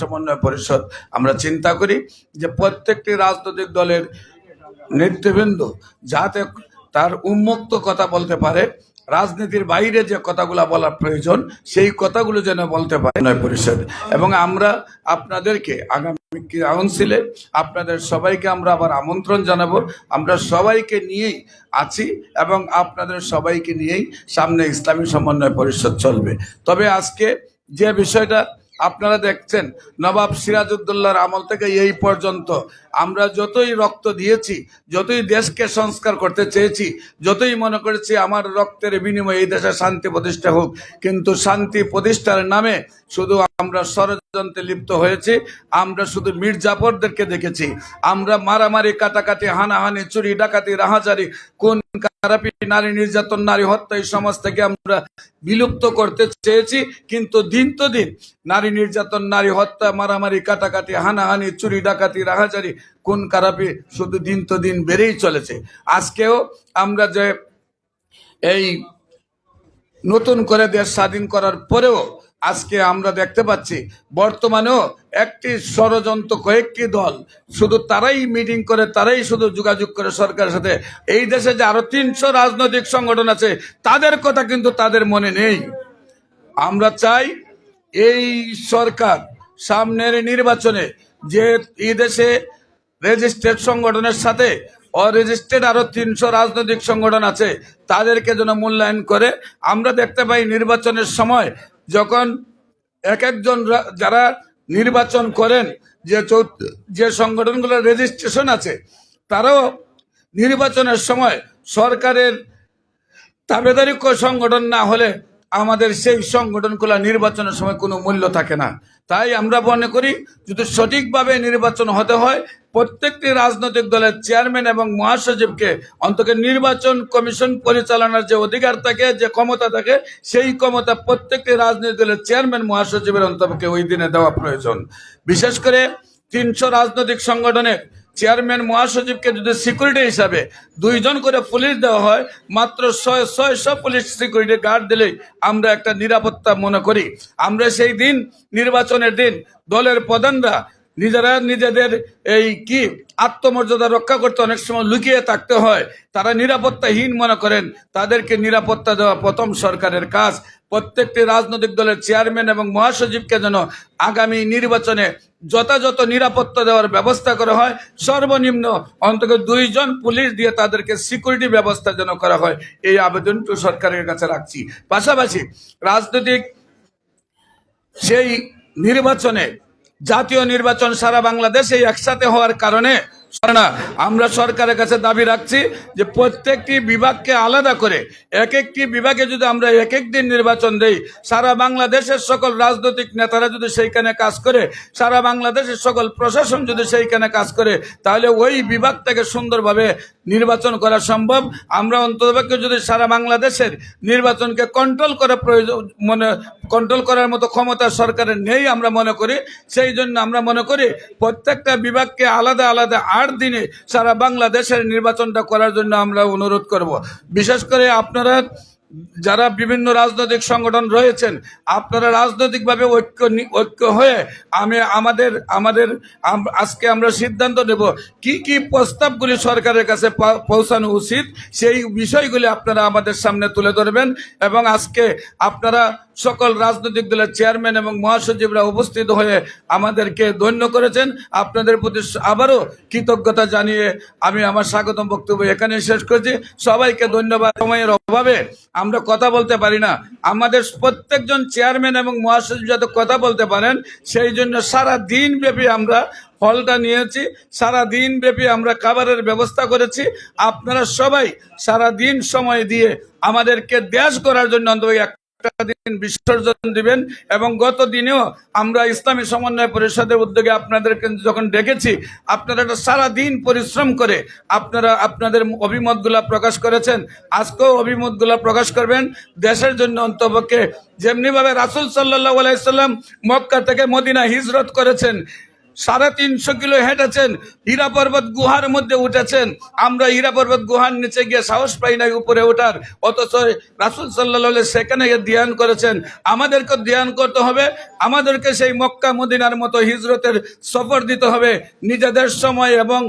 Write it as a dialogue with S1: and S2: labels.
S1: সমন্বয় পরিষদ। আমরা চিন্তা করি যে প্রত্যেকটি রাজনৈতিক দলের নেতৃবৃন্দ যাতে তার উন্মুক্ত কথা বলতে পারে, রাজনীতির বাইরে যে কথাগুলো বলার প্রয়োজন, সেই কথাগুলো যেন বলতে পারে নয় পরিষদ। এবং আমরা আপনাদেরকে আগামী কাউন্সিলে আপনাদের সবাইকে আমরা আবার আমন্ত্রণ জানাব। আমরা সবাইকে নিয়েই আছি এবং আপনাদের সবাইকে নিয়েই সামনে ইসলামী সমন্বয় পরিষদ চলবে। তবে আজকে যে বিষয়টা আপনারা দেখছেন নবাব সিরাজউদ্দৌলার আমল থেকে এই পর্যন্ত। আমরা যতই রক্ত দিয়েছি, যতই দেশকে সংস্কার করতে চেয়েছি, যতই মনে করেছি আমার রক্তের বিনিময়ে এই দেশে শান্তি প্রতিষ্ঠা হোক, কিন্তু শান্তি প্রতিষ্ঠার নামে শুধু আমরা ষড়যন্ত্রে লিপ্ত হয়েছি। আমরা শুধু মির্জাফরদেরকে দেখেছি। আমরা মারামারি, কাটাকাটি, হানাহানি, চুরি, ডাকাতি, রাহাজারি, কোন খারাপি, নারী নির্যাতন, নারী হত্যা এই সমাজ থেকে আমরা বিলুপ্ত করতে চেয়েছি। কিন্তু দিন তো দিন নারী নির্যাতন, নারী হত্যা, মারামারি, কাটাকাটি, হানাহানি, চুরি, ডাকাতি, রাহাজারি, কোন খারাপি শুধু দিন তো দিন বেড়েই চলেছে। আজকেও আমরা যে এই নতুন করে দেশ স্বাধীন করার পরেও আজকে আমরা দেখতে পাচ্ছি, বর্তমানেও একটি ষড়যন্ত্র কয়েকটি দল, শুধু তারাই মিটিং করে, তারাই শুধু যোগাযোগ করে সরকারের সাথে। এই দেশে যে আরও তিনশো রাজনৈতিক সংগঠন আছে, তাদের কথা কিন্তু তাদের মনে নেই। আমরা চাই এই সরকার সামনের নির্বাচনে যে এই দেশে রেজিস্ট্রেড সংগঠনের সাথে অরেজিস্ট্রেড আরও তিনশো রাজনৈতিক সংগঠন আছে, তাদেরকে যেন মূল্যায়ন করে। আমরা দেখতে পাই নির্বাচনের সময় যখন এক একজন যারা নির্বাচন করেন, যে যে সংগঠনগুলোর রেজিস্ট্রেশন আছে, তারাও নির্বাচনের সময় সরকারের দাবেদারি কো- সংগঠন না হলে আমাদের সেই সংগঠনগুলো নির্বাচনের সময় কোনো মূল্য থাকে না। তাই আমরা মনে করি, যদি সঠিকভাবে নির্বাচন হতে হয় প্রত্যেকটি রাজনৈতিক দলের চেয়ারম্যান এবং মহাসচিবকে অন্তত নির্বাচন কমিশন পরিচালনার যে অধিকার থাকে, যে ক্ষমতা থাকে, সেই ক্ষমতা প্রত্যেকটি রাজনৈতিক দলের চেয়ারম্যান, মহাসচিবের অন্তপক্ষে ওই দিনে দেওয়া প্রয়োজন। বিশেষ করে তিনশো রাজনৈতিক সংগঠনের চেয়ারম্যান, মহাসচিবকে যদি সিকিউরিটি হিসাবে দুইজন করে পুলিশ দেওয়া হয়, মাত্র ছয়, ছয়শো পুলিশ সিকিউরিটি গার্ড দিলেই আমরা একটা নিরাপত্তা মনে করি। আমরা সেই দিন, নির্বাচনের দিন দলের প্রধানরা নিজেরা নিজেদের এই কি আত্মমর্যাদা রক্ষা করতে অনেক সময় লুকিয়ে থাকতে হয়। তারা নিরাপত্তাহীন মনে করেন। তাদেরকে নিরাপত্তা দেওয়া প্রথম সরকারের কাজ। প্রত্যেকটি রাজনৈতিক দলের চেয়ারম্যান এবং মহাসচিবকে যেন আগামী নির্বাচনে যথাযথ নিরাপত্তা দেওয়ার ব্যবস্থা করা হয়। সর্বনিম্ন অন্তত দুইজন পুলিশ দিয়ে তাদেরকে সিকিউরিটি ব্যবস্থা যেন করা হয়। এই আবেদনটু সরকারের কাছে রাখছি। পাশাপাশি রাজনৈতিক সেই নির্বাচনে জাতীয় নির্বাচন সারা বাংলাদেশে একসাথে হওয়ার কারণে না। আমরা সরকারের কাছে দাবি রাখছি যে প্রত্যেকটি বিভাগকে আলাদা করে এক একটি বিভাগে যদি আমরা এক এক দিন নির্বাচন দেই, সারা বাংলাদেশের সকল রাজনৈতিক নেতারা যদি সেইখানে কাজ করে, সারা বাংলাদেশের সকল প্রশাসন যদি সেইখানে কাজ করে, তাহলে ওই বিভাগ থেকে সুন্দরভাবে নির্বাচন করা সম্ভব। আমরা অন্ততপক্ষে যদি সারা বাংলাদেশের নির্বাচনকে কন্ট্রোল করা প্রয়োজন, মনে কন্ট্রোল করার মতো ক্ষমতা সরকারের নেই আমরা মনে করি। সেই জন্য আমরা মনে করি প্রত্যেকটা বিভাগকে আলাদা আলাদা আট দিনে সারা বাংলাদেশের নির্বাচনটা করার জন্য আমরা অনুরোধ করব। বিশেষ করে আপনারা যারা বিভিন্ন রাজনৈতিক সংগঠন রয়েছেন, আপনারা রাজনৈতিকভাবে ঐক্য ঐক্য হয়ে আমি আমাদের আমাদের আজকে আমরা সিদ্ধান্ত নেব কি কি প্রস্তাবগুলি সরকারের কাছে পৌঁছানো উচিত, সেই বিষয়গুলি আপনারা আমাদের সামনে তুলে ধরবেন এবং আজকে আপনারা সকল রাজনৈতিক দলের চেয়ারম্যান এবং মহাসচিবরা উপস্থিত হয়ে আমাদেরকে ধন্য করেছেন। আপনাদের প্রতি আবারও কৃতজ্ঞতা জানিয়ে আমি আমার স্বাগতম বক্তব্য এখানে শেষ করছি। সবাইকে ধন্যবাদ। সময়ের অভাবে আমরা কথা বলতে পারি না। আমাদের প্রত্যেকজন চেয়ারম্যান এবং মহাসচিব যাতে কথা বলতে পারেন, সেই জন্য সারা দিন ব্যাপী আমরা হলটা নিয়েছি। সারা দিন ব্যাপী আমরা খাবারের ব্যবস্থা করেছি। আপনারা সবাই সারা দিন সময় দিয়ে আমাদেরকে দেশ করার জন্য অন্তত একটা দিন বিসর্জন দিবেন এবং গত দিনেও আমরা ইসলামী সমন্বয় পরিষদের উদ্যোগে আপনাদেরকে যখন ডেকেছি, আপনারা একটা সারা দিন পরিশ্রম করে আপনারা আপনাদের অভিমতগুলা প্রকাশ করেছেন। আজকেও অভিমতগুলা প্রকাশ করবেন। দেশের জন্য অন্তপক্ষে যেমনিভাবে রাসুল সাল্লাহ আলাইসাল্লাম মক্কা থেকে মদিনা হিজরত করেছেন সাড়ে তিনশো কিলো হেঁটেছেন, হীরা পর্বত গুহার মধ্যে উঠেছেন। আমরা হীরা পর্বত গুহার নিচে গিয়ে সাহস পাই নাই উপরে ওঠার, অথচ রাসুল সাল্লাহ সেখানে গিয়ে ধ্যান করেছেন। আমাদেরকে ধ্যান করতে হবে, আমাদেরকে সেই মক্কা মদিনার মতো হিজরতের সফর দিতে হবে। নিজেদের সময় এবং